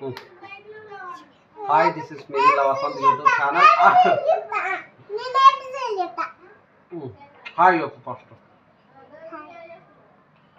Hi, this is Mary Lavasan YouTube channel. Hmm. Hi, you. pastor.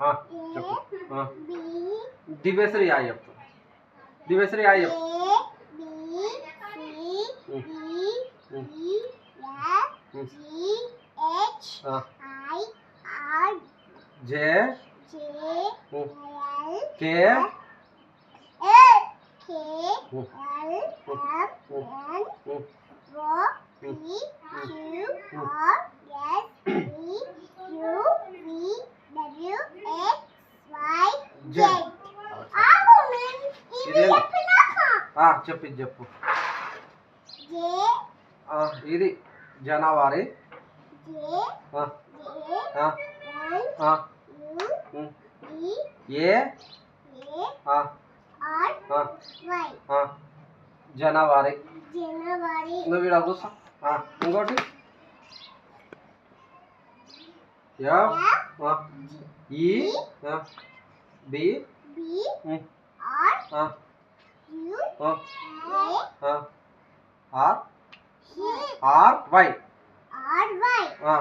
हाँ चुप हाँ दिवेश्री आई अब दिवेश्री आई अब జే కే చెప్పు ఇది చెప్పు. జనవరి. ఏ ఆ, ఆ, ఆ, ఆ, ఆ, ఆ,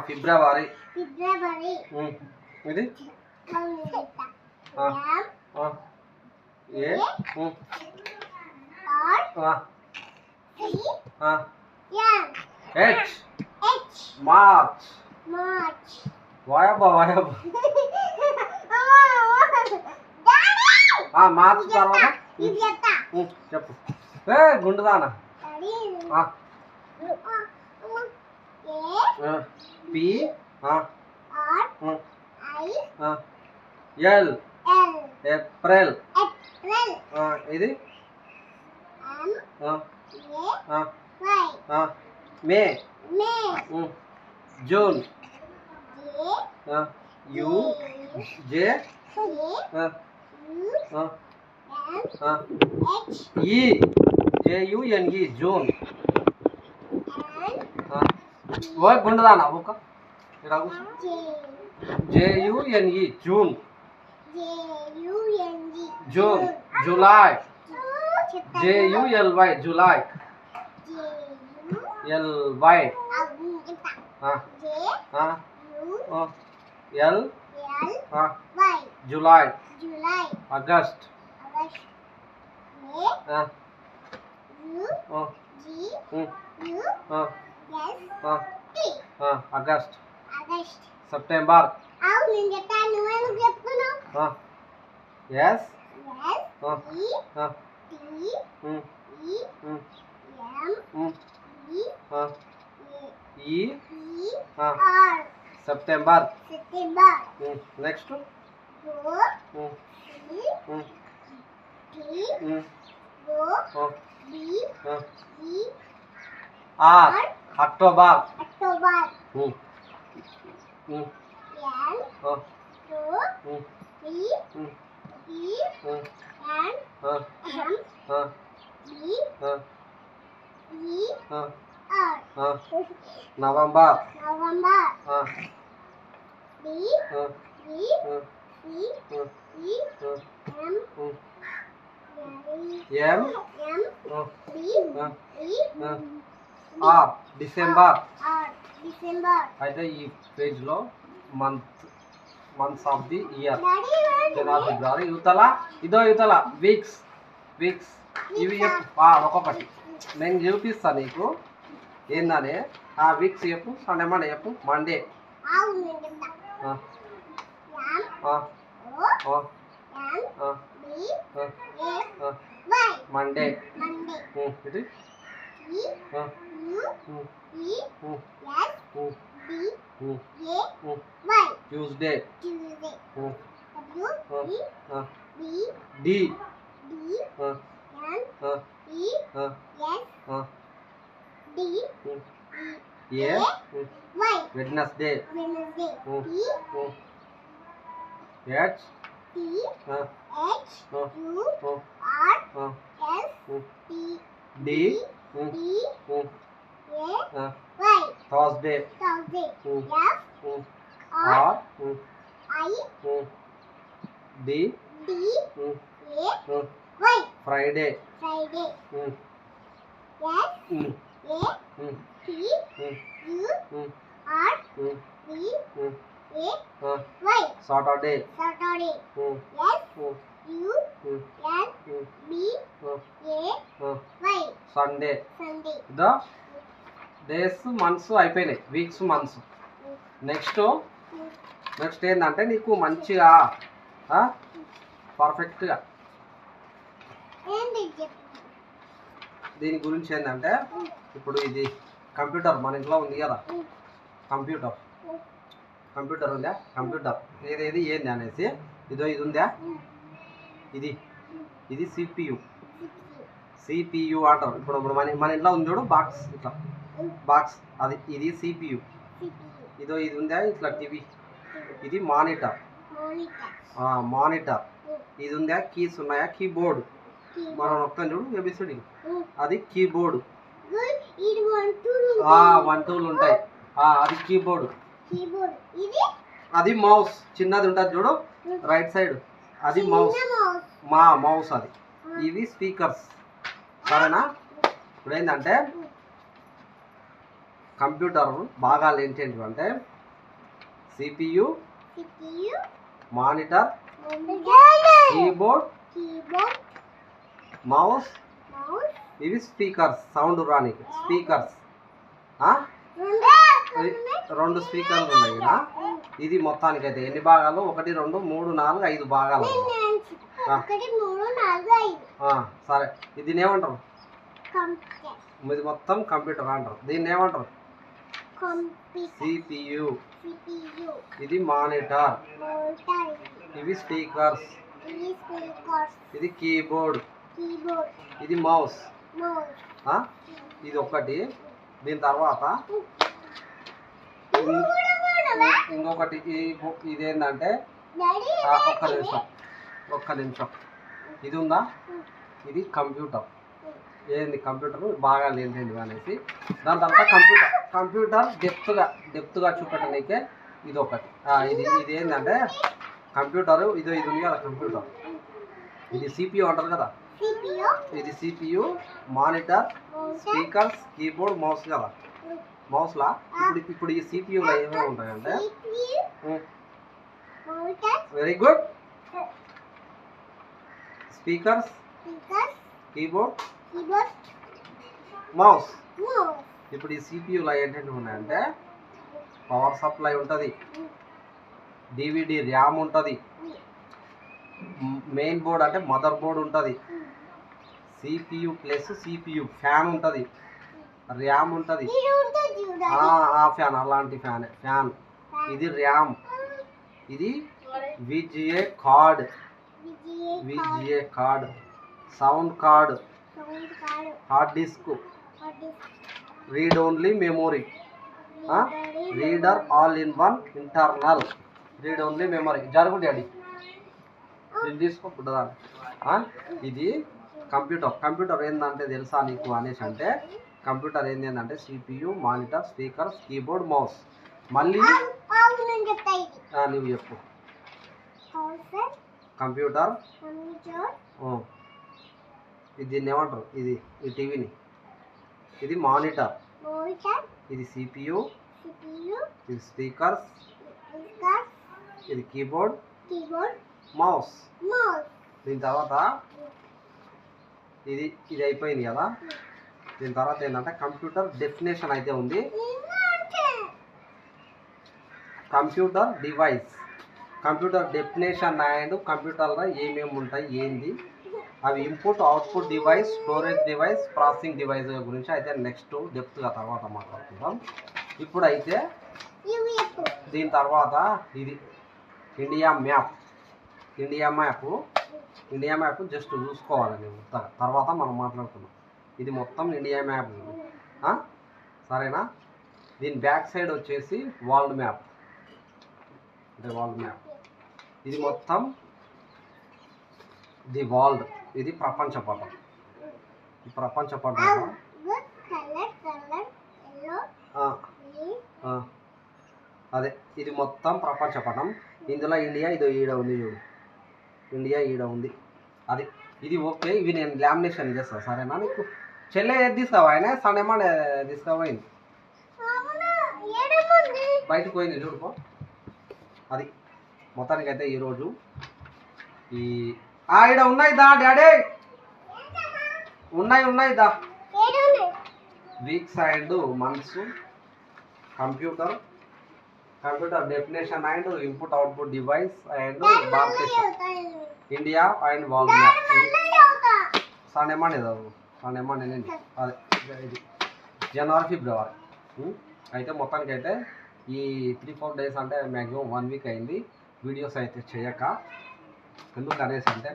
ఫిబ్రవరి ఫిబ్రవరి ఉమ్, ఇది కౌలిత ఆ. ఎం ఆ, ఏ ఉమ్, R ah, C ah, M H. H. March. March. వాయబ్బా వాయబ్బా మార్చ్ తర్వాత? చెప్పు. ఏ గుండుదానా ఏ? పి. ఎల్. ఏప్రిల్. ఇది? మే. జూన్. U J. ఈ J U N E June. ఓ గుండుదానా ఒక J U N E June. J U N G June July J U L Y July J U L Y అవు ఇంత ఆ, J ah, U ah, L L ah, Y July July August August మే ఆ, U ah, G um, U ah, S ah, T ah, August August September అవు నేను చెప్తాను నువ్వెందుకు చెప్తున్నావు ఆ, ఎస్ ఎస్ ఆ, ఈ ఆ, టి ఉమ్, ఈ ఉమ్, ఎం ఉమ్, ఈ ఆ, A E E ah, R September September um, next four um, E um, T um, O ah, B ah, E R October October um, um, N ah, two um, three um, E um, N ఆ, ఎం ఆ, B ఆ, E ah, R ah, November November ah, B ah, B ah, C ah, E ah, month months of the year జనవరి ఫిబ్రవరి యువతల ఇదో యువతల weeks weeks ఇవి ఒక్కొక్కటి. నేను చూపిస్తాను నీకు. ఏందని? ఆ వీక్స్ చెప్పు. సండే మండే చెప్పు. మండే మండే ఇది? ఈ Tuesday. Tuesday. Huh. W huh. E huh. B D D huh. M huh. E huh. S huh. D hmm. Y Wednesday. Wednesday. Hmm. P hmm. H T huh. H huh. U huh. R huh. S D hmm. A huh. Y Thursday. Thursday. Hmm. F hmm. R I D D A Y Friday. Friday. Um. A ah, Y. Saturday. Sunday. The days months అయిపోయినాయి. Weeks months. Next next ఏంటంటే నీకు మంచిగా పర్ఫెక్ట్గా దీని గురించి ఏంటంటే ఇప్పుడు ఇది కంప్యూటర్ మన ఇంట్లో ఉంది కదా. కంప్యూటర్. కంప్యూటర్ ఉందా? కంప్యూటర్. ఏదేది? ఏంది అనేసి. ఇదో ఇది ఉందా? ఇది. ఇది సిపియు సిపియు అంటారు. ఇప్పుడు ఇప్పుడు మన మన ఇంట్లో ఉంది చూడు బాక్స్ ఇట్లా. బాక్స్. అది ఇది సిపియు ఇదో ఇది ఉందా? ఇట్లా టీవీ. ఇది మానిటర్. మోనిటర్. ఇది ఉందా? కీస్ ఉన్నాయా? కీబోర్డ్. మనం నొక్కాం చూడు ఏబిసిడి అది కీబోర్డ్. వన్ టూలు ఉంటాయి. అది కీబోర్డ్. అది మౌస్. చిన్నది ఉంటుంది చూడు రైట్ సైడ్. అది మౌస్. మౌస్. మా మౌస్ అది. ఇవి స్పీకర్స్. సరేనా? ఇప్పుడు ఏంటంటే కంప్యూటర్ భాగాలు ఏంటంటే అంటే సిపియు మానిటర్ కీబోర్డ్ మౌస్ ఇవి స్పీకర్స్ సౌండ్ రానికి స్పీకర్స్. రెండు స్పీకర్లు ఉన్నాయి ఇక్కడ ఇది మొత్తానికైతే ఎన్ని భాగాలు? ఒకటి రెండు మూడు నాలుగు ఐదు భాగాలు సరే. ఇది ఏమంటారు ఇది మొత్తం కంప్యూటర్ అంటారు. దీన్ని ఏమంటారు? సిపియు ఇది మానిటర్. ఇవి స్పీకర్స్. ఇది స్పీకర్స్. ఇది కీబోర్డ్. ఇది మౌస్? ఇది ఒకటి దీని తర్వాత? ఇంకొకటి ఈ ఇదేంటంటే ఒక్క నిమిషం. ఒక్క నిమిషం. ఇది ఉందా ఇది కంప్యూటర్. ఏంది కంప్యూటర్? బాగా ఏంటండి అనేసి. దాని తర్వాత కంప్యూటర్. కంప్యూటర్ డెప్త్గా డెప్త్గా చూపెట్టడానికే ఇది ఒకటి ఆ, ఇది ఇది ఏంటంటే కంప్యూటర్ ఇదో ఇది ఉంది కదా కంప్యూటర్. ఇది సిపియు అంటారు కదా. సిపియు ఇది CPU monitor speakers keyboard mouse కదా. మౌస్లా ఇప్పుడు ఇప్పుడు ఈ సిపియులో ఏమేమి ఉంటాయంటే? Very good speakers keyboard mouse ఇప్పుడు ఈ సిపియులో ఏంటంటే ఉన్నాయంటే పవర్ సప్లై ఉంటుంది డివిడి ర్యామ్ ఉంటుంది మెయిన్ బోర్డ్ అంటే మదర్ బోర్డ్ ఉంటుంది సిపియు ప్లస్ సిపియు ఫ్యాన్ ఉంటుంది ర్యామ్ ఉంటుంది. ఆ ఫ్యాన్ అలాంటి ఫ్యాన్ ఫ్యాన్ ఇది ర్యామ్ ఇది VGA card VGA card sound card hard disk read only memory reader all in one internal read only memory జరుగు daddy. ఇది తీసుకో పుట్టదాన్ని. ఆ ఇది కంప్యూటర్. కంప్యూటర్ ఏంటంటే తెలుసా నీకు అనేసి అంటే కంప్యూటర్ ఏంది ఏంటంటే CPU monitor speaker keyboard mouse మళ్ళీ నువ్వు చెప్పు. కంప్యూటర్. ఇది దీన్ని ఏమంటారు? ఇది ఈ టీవీని. ఇది మానిటర్. ఇది సిపియు ఇది స్పీకర్స్. స్పీకర్ ఇది కీబోర్డ్. మౌస్. దీని తర్వాత ఇది ఇది అయిపోయింది కదా? దీని తర్వాత ఏంటంటే కంప్యూటర్ డెఫినేషన్ అయితే ఉంది. Computer device. Computer definition and కంప్యూటర్లో ఏమేమి ఉంటాయి ఏంది? అవి input output device storage device processing device గురించి అయితే నెక్స్ట్ డెప్త్గా తర్వాత మాట్లాడుకుందాం. ఇప్పుడైతే దీని తర్వాత ఇది India map India map India map just చూసుకోవాలి నేను. ఉత్తగా. తర్వాత మనం మాట్లాడుకుందాం. ఇది మొత్తం ఇండియా మ్యాప్ సరేనా? దీని బ్యాక్ సైడ్ వచ్చేసి వరల్డ్ మ్యాప్ అంటే వరల్డ్ మ్యాప్ ఇది మొత్తం ది వరల్డ్. ఇది ప్రపంచ పటం. ఈ ప్రపంచ పటం అదే ఇది మొత్తం ప్రపంచ పటం. ఇందులో ఇండియా ఇదో ఈడ ఉంది చూడు. ఇండియా ఈడ ఉంది. అది ఇది ఓకే ఇవి నేను లామినేషన్ చేస్తాను సరేనా నీకు? చెల్లె ఏది తీసుకోవా ఆయన? అవునా ఏడేముంది బయటకు పోయింది చూడుకో అది మొత్తానికి అయితే ఈరోజు ఈ ఆ, ఈడ ఉన్నాయి దా డాడీ. ఉన్నాయి ఉన్నాయి దా. ఏడుంది weeks and months computer. Computer definition and input output device and భారతదేశం ఇండియా అండ్ వరల్డ్ మ్యాప్. సన్నేమని సన్నేమని నేను అదే. జనవరి ఫిబ్రవరి? అయితే మొత్తానికి అయితే ఈ త్రీ ఫోర్ డేస్ అంటే మ్యాక్సిమం వన్ వీక్ అయింది. వీడియోస్ అయితే చేయక. ఎందుకు అనేసి అంటే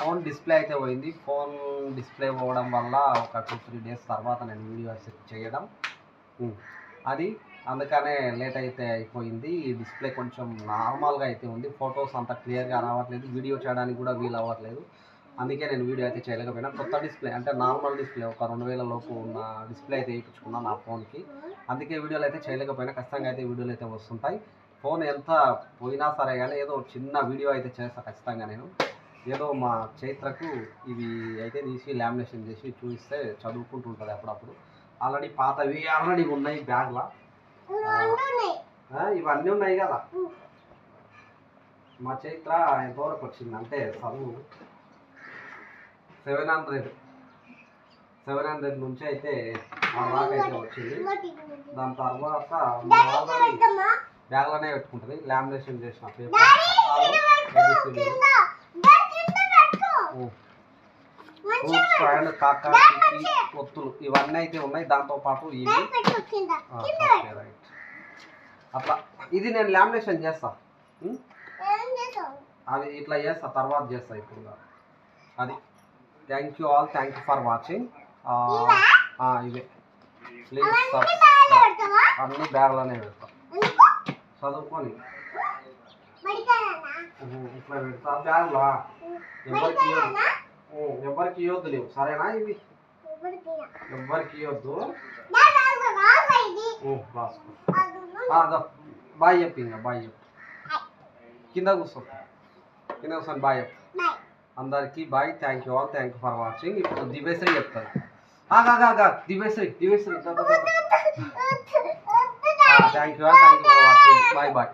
ఫోన్ డిస్ప్లే అయితే పోయింది. ఫోన్ డిస్ప్లే పోవడం వల్ల ఒక టూ త్రీ డేస్ తర్వాత నేను వీడియోస్ చేయడం. అది అందుకనే లేట్ అయితే అయిపోయింది. డిస్ప్లే కొంచెం నార్మల్గా అయితే ఉంది. ఫొటోస్ అంత క్లియర్గా రావట్లేదు. వీడియో చేయడానికి కూడా వీలు అవ్వట్లేదు. అందుకే నేను వీడియో అయితే చేయలేకపోయినా. కొత్త డిస్ప్లే అంటే నార్మల్ డిస్ప్లే ఒక రెండు వేల లోపు ఉన్న డిస్ప్లే అయితే వేయించుకున్నాను నా ఫోన్కి. అందుకే వీడియోలు అయితే చేయలేకపోయినా. ఖచ్చితంగా అయితే వీడియోలు అయితే వస్తుంటాయి. ఫోన్ ఎంత పోయినా సరే కానీ ఏదో ఒక చిన్న వీడియో అయితే చేస్తా ఖచ్చితంగా నేను. ఏదో మా చైత్రకు ఇవి అయితే తీసి లామినేషన్ చేసి చూపిస్తే చదువుకుంటుంటుంది అప్పుడప్పుడు. ఆల్రెడీ పాతవి ఆల్రెడీ ఉన్నాయి బ్యాగ్లో ఇవన్నీ ఉన్నాయి. కదా. మా చైత్ర ఎంతవరకు వచ్చింది అంటే చదువు సెవెన్ హండ్రెడ్ సెవెన్ హండ్రెడ్ నుంచి అయితే ఆ దాకా అయితే వచ్చింది. దాని తర్వాత బ్యాగ్లోనే పెట్టుకుంటుంది. లామినేషన్ చేసిన పేపర్. అండ్ కాకా ఒత్తులు ఇవన్నీ అయితే ఉన్నాయి. దాంతో పాటు ఇవి. రైట్. అట్లా ఇది నేను లామినేషన్ చేస్తా? అవి ఇట్లా చేస్తా తర్వాత చేస్తా ఇప్పుడు. అది. Thank you all thank you for watching ఇవే? ప్లీజ్ అన్ని బ్యాగ్లోనే పెడతా. చదువుకొని ఉహు, ఇట్లా పెడతా బ్యాగ్లో ఎవరికి ఇవ్వద్దు ఉం, ఎవరికి ఇవ్వద్దు లేవు సరేనా ఇవి ఎవరికి ఇవ్వద్దు ఉం, రాసుకో ఆ, అదో బాయ్ చెప్పు ఇంకా బాయ్ చెప్పు కింద కూర్చో కింద కూర్చొని బాయ్ చెప్పు అందరికీ bye thank you all thank you for watching ఇప్పుడు దివేశ్రీ చెప్తాను ఆగా Diveshri Diveshri thank you all thank you for watching bye bye